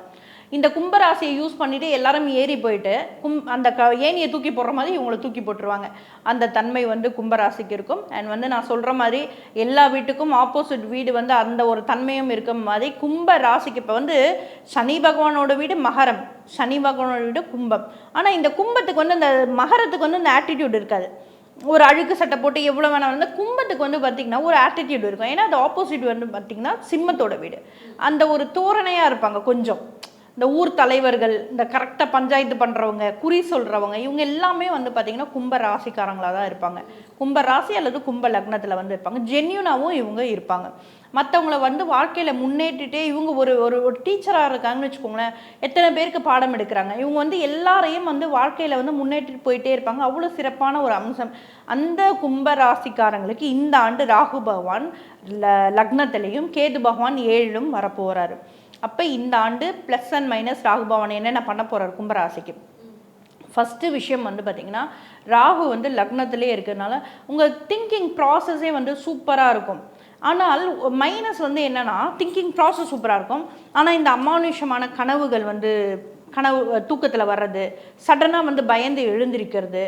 இந்த கும்பராசியை யூஸ் பண்ணிட்டு எல்லாரும் ஏறி போயிட்டு கும் அந்த க ஏணியை தூக்கி போடுற மாதிரி இவங்களை தூக்கி போட்டுருவாங்க. அந்த தன்மை வந்து கும்பராசிக்கு இருக்கும். அண்ட் வந்து நான் சொல்கிற மாதிரி எல்லா வீட்டுக்கும் ஆப்போசிட் வீடு வந்து அந்த ஒரு தன்மையும் இருக்க மாதிரி கும்ப ராசிக்கு இப்போ வந்து சனி பகவானோட வீடு மகரம். சனி பகவானோட வீடு கும்பம். ஆனால் இந்த கும்பத்துக்கு வந்து அந்த மகரத்துக்கு வந்து இந்த ஆட்டிடியூட் இருக்காது. ஒரு அழுக்கு சட்டை போட்டு எவ்வளோ வேணால் வந்து கும்பத்துக்கு வந்து பார்த்திங்கன்னா ஒரு ஆட்டிடியூட் இருக்கும். ஏன்னா அது ஆப்போசிட் வந்து பார்த்திங்கன்னா சிம்மத்தோட வீடு. அந்த ஒரு தோரணையாக இருப்பாங்க கொஞ்சம். இந்த ஊர் தலைவர்கள் இந்த கரெக்டாக பஞ்சாயத்து பண்ணுறவங்க குறி சொல்கிறவங்க இவங்க எல்லாமே வந்து பார்த்திங்கன்னா கும்ப ராசிக்காரங்களாக தான் இருப்பாங்க. கும்ப ராசி அல்லது கும்ப லக்னத்தில் வந்து இருப்பாங்க. ஜென்யூனாகவும் இவங்க இருப்பாங்க. மற்றவங்கள வந்து வாழ்க்கையில் முன்னேற்றிட்டே இவங்க ஒரு ஒரு ஒரு டீச்சராக இருக்காங்கன்னு வச்சுக்கோங்களேன் எத்தனை பேருக்கு பாடம் எடுக்கிறாங்க? இவங்க வந்து எல்லாரையும் வந்து வாழ்க்கையில் வந்து முன்னேற்றிட்டு போயிட்டே இருப்பாங்க. அவ்வளோ சிறப்பான ஒரு அம்சம். அந்த கும்ப ராசிக்காரங்களுக்கு இந்த ஆண்டு ராகு பகவான் ல- லக்னத்திலையும் கேது பகவான் ஏழிலும் வரப்போகிறாரு அப்போ இந்த ஆண்டு ப்ளஸ் அண்ட் மைனஸ் ராகு என்னென்ன பண்ண போகிறார் கும்பராசிக்கு. ஃபஸ்ட்டு விஷயம் வந்து பார்த்திங்கன்னா ராகு வந்து லக்னத்திலே இருக்கிறதுனால உங்கள் திங்கிங் ப்ராசஸே வந்து சூப்பராக இருக்கும். ஆனால் மைனஸ் வந்து என்னென்னா திங்கிங் ப்ராசஸ் சூப்பராக இருக்கும். ஆனால் இந்த அமானுஷமான கனவுகள் வந்து கனவு தூக்கத்தில் வர்றது சடனாக வந்து பயந்து எழுந்திருக்கிறது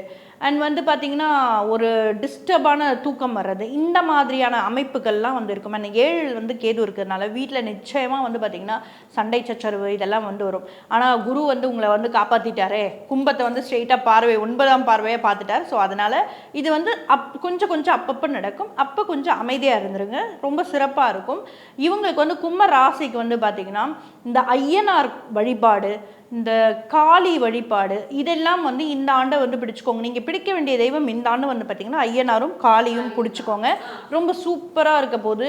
அண்ட் வந்து பார்த்திங்கன்னா ஒரு டிஸ்டர்பான தூக்கம் வர்றது. இந்த மாதிரியான அமைப்புகள்லாம் வந்து இருக்கும். அந்த ஏழு வந்து கேது இருக்கிறதுனால வீட்டில் நிச்சயமாக வந்து பார்த்திங்கன்னா சண்டை சச்சரவு இதெல்லாம் வந்து வரும். ஆனால் குரு வந்து உங்களை வந்து காப்பாற்றிட்டாரே கும்பத்தை வந்து ஸ்ட்ரெயிட்டாக பார்வை ஒன்பதாம் பார்வையாக பார்த்துட்டார். ஸோ அதனால் இது வந்து அப் கொஞ்சம் கொஞ்சம் அப்பப்போ நடக்கும். அப்போ கொஞ்சம் அமைதியாக இருந்துருங்க. ரொம்ப சிறப்பாக இருக்கும். இவங்களுக்கு வந்து கும்ப ராசிக்கு வந்து பார்த்திங்கன்னா இந்த ஐயனார் வழிபாடு இந்த காளி வழிபாடு இதெல்லாம் வந்து இந்த ஆண்டை வந்து பிடிச்சிக்கோங்க. நீங்கள் பிடிக்க வேண்டிய தெய்வம் இந்த ஆண்டு வந்து பார்த்தீங்கன்னா ஐயனாரும் காளியும் பிடிச்சிக்கோங்க. ரொம்ப சூப்பராக இருக்க போது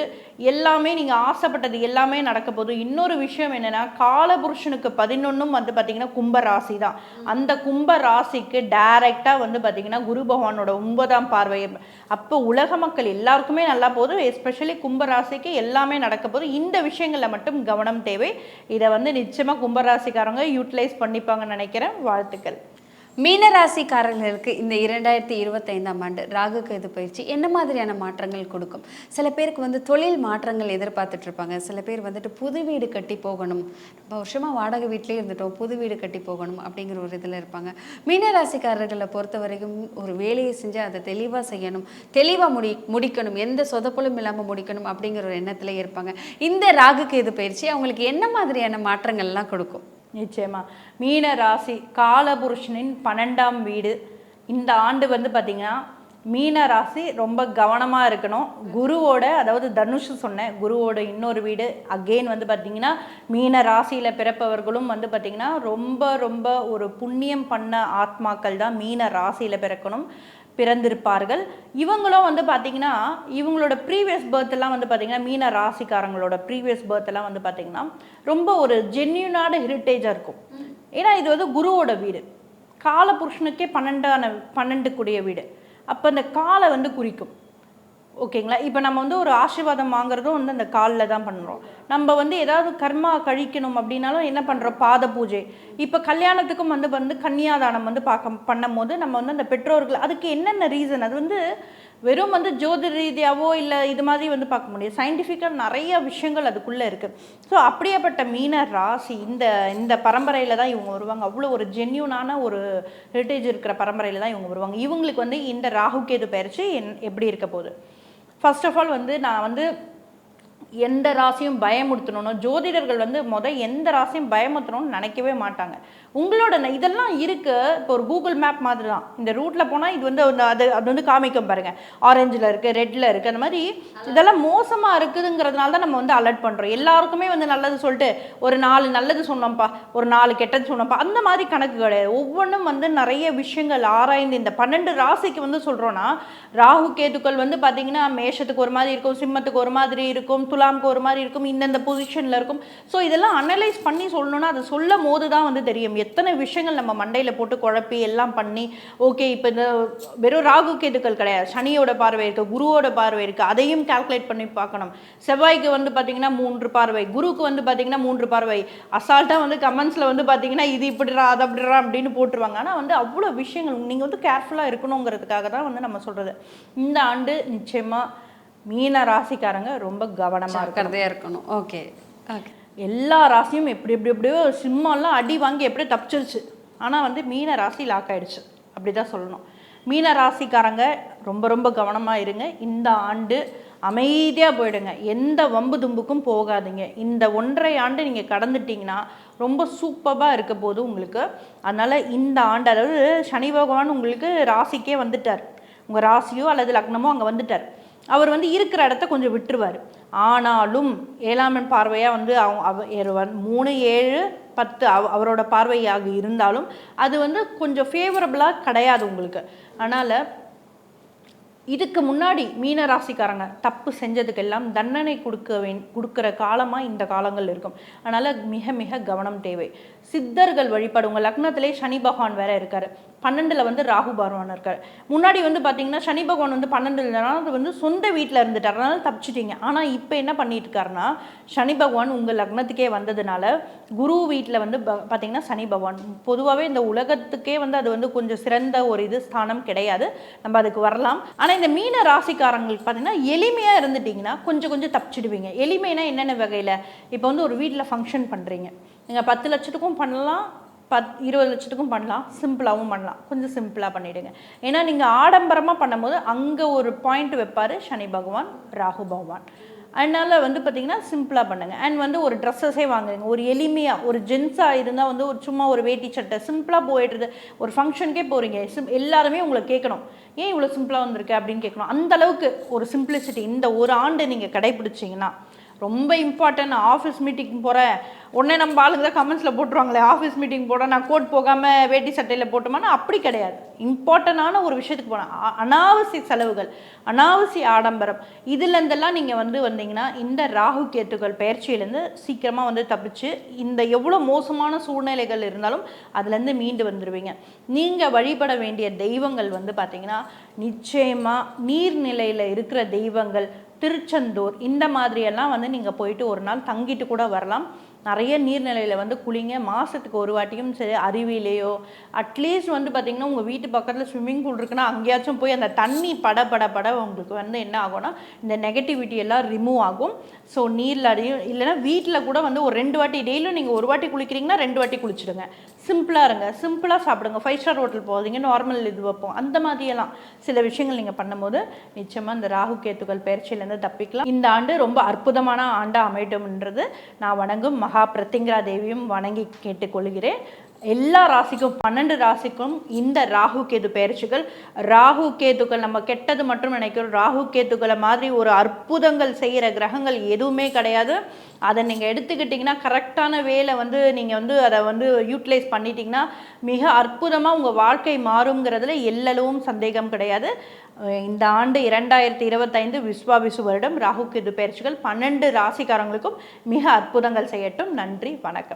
எல்லாமே நீங்கள் ஆசைப்பட்டது எல்லாமே நடக்க போது இன்னொரு விஷயம் என்னென்னா காலபுருஷனுக்கு பதினொன்றும் வந்து பார்த்தீங்கன்னா கும்ப ராசி தான். அந்த கும்ப ராசிக்கு டைரெக்டாக வந்து பார்த்தீங்கன்னா குரு பகவானோட ஒன்பதாம் பார்வை அப்போ உலக மக்கள் எல்லாருக்குமே நல்லா போகுது. எஸ்பெஷலி கும்ப ராசிக்கு எல்லாமே நடக்க போது இந்த விஷயங்களில் மட்டும் கவனம் தேவை. இதை வந்து நிச்சயமாக கும்பராசிக்காரங்க யூட்டிலைஸ் பண்ணிப்பாங்கன்னு நினைக்கிறேன். வாழ்த்துக்கள். மீனராசிக்காரர்களுக்கு இந்த இரண்டாயிரத்தி இருபத்தைந்தாம் ஆண்டு ராகு கேது பயிற்சி என்ன மாதிரியான மாற்றங்கள் கொடுக்கும்? சில பேருக்கு வந்து தொழில் மாற்றங்கள் எதிர்பார்த்துட்டு இருப்பாங்க. சில பேர் வந்துட்டு புது வீடு கட்டி போகணும். ரொம்ப வருஷமாக வாடகை வீட்டிலே இருந்துட்டோம். புது வீடு கட்டி போகணும் அப்படிங்கிற ஒரு இதில் இருப்பாங்க. மீனராசிக்காரர்களை பொறுத்த வரைக்கும் ஒரு வேலையை செஞ்சு அதை தெளிவாக செய்யணும். தெளிவாக முடி முடிக்கணும். எந்த சொதப்பலும் இல்லாமல் முடிக்கணும் அப்படிங்கிற ஒரு எண்ணத்தில் இருப்பாங்க. இந்த ராகு கேது பயிற்சி அவங்களுக்கு என்ன மாதிரியான மாற்றங்கள்லாம் கொடுக்கும்? நிச்சயமா. மீன ராசி காலபுருஷனின் பன்னெண்டாம் வீடு. இந்த ஆண்டு வந்து பார்த்திங்கன்னா மீன ராசி ரொம்ப கவனமாக இருக்கணும். குருவோட அதாவது தனுஷ் சொன்னேன் குருவோட இன்னொரு வீடு. அகெயின் வந்து பார்த்தீங்கன்னா மீன ராசியில் பிறப்பவர்களும் வந்து பார்த்திங்கன்னா ரொம்ப ரொம்ப ஒரு புண்ணியம் பண்ண ஆத்மாக்கள் தான் மீன ராசியில் பிறக்கணும். பிறந்திருப்பார்கள். இவங்களும் வந்து பார்த்திங்கன்னா இவங்களோட ப்ரீவியஸ் எல்லாம் வந்து பார்த்திங்கன்னா மீன ராசிக்காரங்களோட ப்ரீவியஸ் பர்த்லாம் வந்து பார்த்திங்கன்னா ரொம்ப ஒரு ஜென்யூனான ஹெரிட்டேஜாக இருக்கும். ஏன்னா இது வந்து குருவோட வீடு. காலபுருஷனுக்கே பன்னெண்டான பன்னெண்டு கூடிய வீடு. அப்போ அந்த காலை வந்து குறிக்கும். ஓகேங்களா? இப்போ நம்ம வந்து ஒரு ஆசீர்வாதம் வாங்குறதும் வந்து அந்த காலில் தான் பண்ணுறோம் நம்ம வந்து ஏதாவது கர்மா கழிக்கணும் அப்படின்னாலும் என்ன பண்ணுறோம் பாத பூஜை. இப்போ கல்யாணத்துக்கும் வந்து வந்து கன்னியாதானம் வந்து பார்க்க பண்ணும்போது நம்ம வந்து அந்த பெற்றோர்கள் அதுக்கு என்னென்ன ரீசன் அது வந்து வெறும் வந்து ஜோதி ரீதியாவோ இல்லை இது மாதிரி வந்து பார்க்க முடியாது. சயின்டிஃபிக்காக நிறைய விஷயங்கள் அதுக்குள்ளே இருக்குது ஸோ அப்படியேப்பட்ட மீன ராசி இந்த இந்த பரம்பரையில் தான் இவங்க வருவாங்க. அவ்வளோ ஒரு ஜென்யூனான ஒரு ஹெரிட்டேஜ் இருக்கிற பரம்பரையில் தான் இவங்க வருவாங்க. இவங்களுக்கு வந்து இந்த ராகுகேது பயிற்சி என் எப்படி இருக்க போகுது? ஃபர்ஸ்ட் ஆஃப் ஆல் வந்து நான் வந்து எந்த ராசியும் பயமுறுத்தணும்னு ஜோதிடர்கள் வந்து மொதல் எந்த ராசியும் பயமுறுத்தணும்னு நினைக்கவே மாட்டாங்க. உங்களோட ந- இதெல்லாம் இருக்கு. இப்போ ஒரு கூகுள் மேப் மாதிரி தான் இந்த ரூட்ல போனால் இது வந்து அந்த- அது அது வந்து காமிக்கும் பாருங்க. ஆரஞ்சில் இருக்கு ரெட்ல இருக்கு அந்த மாதிரி இதெல்லாம் மோசமா இருக்குதுங்கிறதுனால தான் நம்ம வந்து அலர்ட் பண்றோம். எல்லாருக்குமே வந்து நல்லது சொல்லிட்டு ஒரு நாலு நல்லது சொன்னோம்ப்பா ஒரு நாலு கெட்டது சொன்னோம்ப்பா அந்த மாதிரி கணக்கு கிடையாது. ஒவ்வொன்றும் வந்து நிறைய விஷயங்கள் ஆராய்ந்து இந்த பன்னெண்டு ராசிக்கு வந்து சொல்றோம்னா ராகு கேதுக்கள் வந்து பாத்தீங்கன்னா மேஷத்துக்கு ஒரு மாதிரி இருக்கும் சிம்மத்துக்கு ஒரு மாதிரி இருக்கும் துலாமுக்கு ஒரு மாதிரி இருக்கும் இந்தந்த பொசிஷனில் இருக்கும். ஸோ இதெல்லாம் அனலைஸ் பண்ணி சொல்லணும்னா அது சொல்லும் போது தான் வந்து தெரியும். எத்தனை விஷயங்கள் நம்ம மண்டையில் போட்டு குழப்பி எல்லாம் பண்ணி ஓகே இப்போ இந்த வெறும் ராகு கேதுக்கள் கிடையாது. சனியோட பார்வை இருக்குது குருவோட பார்வை இருக்குது அதையும் கால்குலேட் பண்ணி பார்க்கணும். செவ்வாய்க்கு வந்து பார்த்திங்கன்னா மூன்று பார்வை குருவுக்கு வந்து பார்த்திங்கன்னா மூன்று பார்வை. அசால்ட்டாக வந்து கமெண்ட்ஸில் வந்து பார்த்திங்கன்னா இது இப்படிடா அதை அப்படிடா அப்படின்னு போட்டுருவாங்க. ஆனால் வந்து அவ்வளோ விஷயங்கள் நீங்கள் வந்து கேர்ஃபுல்லாக இருக்கணுங்கிறதுக்காக தான் வந்து நம்ம சொல்கிறது இந்த ஆண்டு நிச்சயமாக மீன ராசிக்காரங்க ரொம்ப கவனமா இருக்கணும். ஜாக்கிரதையா இருக்கணும். ஓகே ஓகே எல்லா ராசியும் எப்படி எப்படி எப்படியோ சிம்மம்லாம் அடி வாங்கி எப்படியோ தப்பிச்சிருச்சு. ஆனால் வந்து மீன ராசி லாக் ஆயிடுச்சு. அப்படி தான் சொல்லணும். மீன ராசிக்காரங்க ரொம்ப ரொம்ப கவனமாக இருங்க. இந்த ஆண்டு அமைதியாக போயிடுங்க. எந்த வம்பு தும்புக்கும் போகாதீங்க. இந்த ஒன்றரை ஆண்டு நீங்கள் கடந்துட்டீங்கன்னா ரொம்ப சூப்பராக இருக்க போது உங்களுக்கு. அதனால் இந்த ஆண்டு அதாவது சனி பகவான் உங்களுக்கு ராசிக்கே வந்துட்டார். உங்கள் ராசியோ அல்லது லக்னமோ அங்கே வந்துட்டார். அவர் வந்து இருக்கிற இடத்த கொஞ்சம் விட்டுருவார். ஆனாலும் ஏழாமன் பார்வையாக வந்து அவ ஏறுவார் மூணு ஏழு பத்து அவ அவரோட பார்வையாக இருந்தாலும் அது வந்து கொஞ்சம் ஃபேவரபுளாக கிடையாது உங்களுக்கு. அதனால் இதுக்கு முன்னாடி மீன ராசிக்காரங்க தப்பு செஞ்சதுக்கெல்லாம் தண்டனை கொடுக்க வே கொடுக்குற காலமாக இந்த காலங்கள் இருக்கும். அதனால் மிக மிக கவனம் தேவை. சித்தர்கள் வழிபாடு. உங்கள் லக்னத்திலே சனி பகவான் வேற இருக்கார். பன்னெண்டில் வந்து ராகு பகவான் இருக்கார். முன்னாடி வந்து பார்த்தீங்கன்னா சனி பகவான் வந்து பன்னெண்டு இருந்தனால அது வந்து சொந்த வீட்டில் இருந்துட்டார். அதனால தப்பிச்சிட்டீங்க. ஆனால் இப்போ என்ன பண்ணிட்டு இருக்காருன்னா சனி பகவான் உங்கள் லக்னத்துக்கே வந்ததுனால குரு வீட்டில் வந்து ப- பார்த்தீங்கன்னா சனி பகவான். பொதுவாகவே இந்த உலகத்துக்கே வந்து அது வந்து கொஞ்சம் சிறந்த ஒரு இது ஸ்தானம் கிடையாது. நம்ம அதுக்கு வரலாம். ஆனால் இந்த மீன ராசிக்காரங்களுக்கு பார்த்தீங்கன்னா எளிமையாக இருந்துட்டீங்கன்னா கொஞ்சம் கொஞ்சம் தப்பிச்சிடுவீங்க. எளிமைனா என்னென்ன வகையில்? இப்போ வந்து ஒரு வீட்டில் ஃபங்க்ஷன் பண்ணுறீங்க நீங்கள் பத்து லட்சத்துக்கும் பண்ணலாம் பத் இருபது லட்சத்துக்கும் பண்ணலாம் சிம்பிளாகவும் பண்ணலாம். கொஞ்சம் சிம்பிளாக பண்ணிவிடுங்க ஏன்னா நீங்கள் ஆடம்பரமாக பண்ணும்போது அங்கே ஒரு பாயிண்ட் வைப்பார் சனி பகவான் ராகு பகவான். அதனால் வந்து பார்த்திங்கன்னா சிம்பிளாக பண்ணுங்கள் அண்ட் வந்து ஒரு ட்ரெஸ்ஸஸே வாங்குறீங்க. ஒரு எளிமையாக ஒரு ஜென்ஸாக இருந்தால் வந்து ஒரு சும்மா ஒரு வேட்டி சட்டை சிம்பிளாக போயிடுறது ஒரு ஃபங்க்ஷனுக்கே போகிறீங்க சிம் எல்லாருமே உங்களை கேட்கணும். ஏன் இவ்வளோ சிம்பிளாக வந்திருக்கு? அப்படின்னு கேட்கணும். அந்த அளவுக்கு ஒரு சிம்பிளிசிட்டி இந்த ஒரு ஆண்டு நீங்கள் கடைப்பிடிச்சிங்கன்னா ரொம்ப இம்பார்ட்டன்ட் ஆஃபீஸ் மீட்டிங் போகிறேன் உடனே நம்ம ஆளுங்க தான் கமெண்ட்ஸில் போட்டுருவாங்களே ஆஃபீஸ் மீட்டிங் போகிறேன் நான் கோட் போகாமல் வேட்டி சட்டையில் போட்டோமானா அப்படி கிடையாது. இம்பார்ட்டண்டான ஒரு விஷயத்துக்கு போனேன். அனாவசிய செலவுகள் அனாவசிய ஆடம்பரம் இதுலேருந்தெல்லாம் நீங்கள் வந்து வந்தீங்கன்னா இந்த ராகு கேத்துக்கள் பயிற்சியிலேருந்து சீக்கிரமாக வந்து தப்பிச்சு இந்த எவ்வளோ மோசமான சூழ்நிலைகள் இருந்தாலும் அதுலேருந்து மீண்டு வந்துடுவீங்க நீங்கள் வழிபட வேண்டிய தெய்வங்கள் வந்து பார்த்தீங்கன்னா நிச்சயமாக நீர்நிலையில் இருக்கிற தெய்வங்கள் திருச்செந்தூர் இந்த மாதிரியெல்லாம் வந்து நீங்கள் போயிட்டு ஒரு நாள் தங்கிட்டு கூட வரலாம். நிறைய நீர்நிலையில் வந்து குளிங்க மாதத்துக்கு ஒரு வாட்டியும் சரி அருவியிலேயோ அட்லீஸ்ட் வந்து பார்த்திங்கன்னா உங்கள் வீட்டு பக்கத்தில் ஸ்விம்மிங் பூல் இருக்குன்னா அங்கேயாச்சும் போய் அந்த தண்ணி பட பட பட உங்களுக்கு வந்து என்ன ஆகும்னா இந்த நெகட்டிவிட்டி எல்லாம் ரிமூவ் ஆகும். ஸோ நீரில் அடியும் இல்லைன்னா வீட்டில் கூட வந்து ஒரு ரெண்டு வாட்டி டெய்லியும் நீங்கள் ஒரு வாட்டி குளிக்கிறீங்கன்னா ரெண்டு வாட்டி குளிச்சிடுங்க. சிம்பிளாக இருங்க. சிம்பிளாக சாப்பிடுங்க. ஃபைவ் ஸ்டார் ஹோட்டல் போகாதீங்க. நார்மல் இது வைப்போம். அந்த மாதிரியெல்லாம் சில விஷயங்கள் நீங்கள் பண்ணும்போது நிச்சயமாக இந்த ராகு கேத்துக்கள் பயிற்சியிலேருந்து தப்பிக்கலாம். இந்த ஆண்டு ரொம்ப அற்புதமான ஆண்டாக அமையட்டும்ன்றது நான் வணங்கும் மகா பிரத்திங்கரா தேவியும் வணங்கி கேட்டுக்கொள்கிறேன். எல்லா ராசிக்கும் பன்னெண்டு ராசிக்கும் இந்த ராகு கேது பயிற்சிகள். ராகு கேதுக்கள் நம்ம கெட்டது மட்டும் நினைக்கிறோம். ராகு கேதுக்களை மாதிரி ஒரு அற்புதங்கள் செய்கிற கிரகங்கள் எதுவுமே கிடையாது. அதை நீங்கள் எடுத்துக்கிட்டிங்கன்னா கரெக்டான வேலை வந்து நீங்கள் வந்து அதை வந்து யூட்டிலைஸ் பண்ணிட்டீங்கன்னா மிக அற்புதமாக உங்கள் வாழ்க்கை மாறுங்கிறதுல எல்லளவும் சந்தேகம் கிடையாது. இந்த ஆண்டு இரண்டாயிரத்தி இருபத்தைந்து விஸ்வாபிசு வருடம் ராகு கேது பயிற்சிகள் பன்னெண்டு ராசிக்காரங்களுக்கும் மிக அற்புதங்கள் செய்யட்டும். நன்றி வணக்கம்.